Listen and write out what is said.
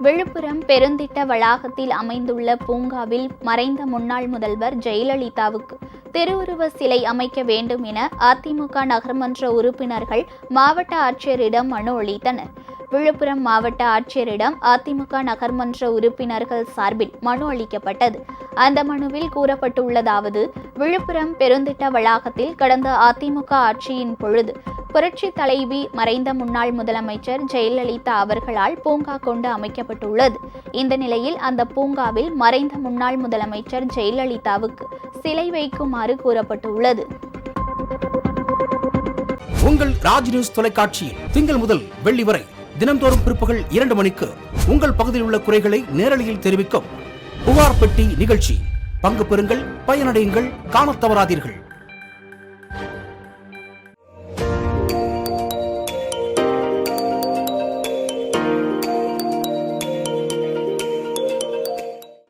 விழுப்புரம் பெருந்திட்ட வளாகத்தில் அமைந்துள்ள பூங்காவில் மறைந்த முன்னாள் முதல்வர் ஜெயலலிதாவுக்கு திருவுருவ சிலை அமைக்க வேண்டும் என அதிமுக நகர்மன்ற உறுப்பினர்கள் மாவட்ட ஆட்சியரிடம் மனு அளித்தனர். விழுப்புரம் மாவட்ட ஆட்சியரிடம் அதிமுக நகர்மன்ற உறுப்பினர்கள் சார்பில் மனு அளிக்கப்பட்டது. அந்த மனுவில் கூறப்பட்டுள்ளதாவது விழுப்புரம் பெருந்திட்ட வளாகத்தில் கடந்த அதிமுக ஆட்சியின் பொழுது புரட்சி தலைவி மறைந்த முன்னாள் முதலமைச்சர் ஜெயலலிதா அவர்களால் பூங்கா கொண்டு அமைக்கப்பட்டுள்ளது. இந்த நிலையில் அந்த பூங்காவில் மறைந்த முன்னாள் முதலமைச்சர் ஜெயலலிதாவுக்கு சிலை வைக்குமாறு கூறப்பட்டுள்ளது. உங்கள் ராஜ் நியூஸ் தொலைக்காட்சியில் திங்கள் முதல் வெள்ளி வரை தினம்தோறும் பிற்பகல் இரண்டு மணிக்கு உங்கள் பகுதியில் உள்ள குறைகளை நேரலையில் தெரிவிக்கும் புகார் பெட்டி நிகழ்ச்சி. பங்கு பெறுங்கள் பயனடையுங்கள் காணத் தவறாதீர்கள்.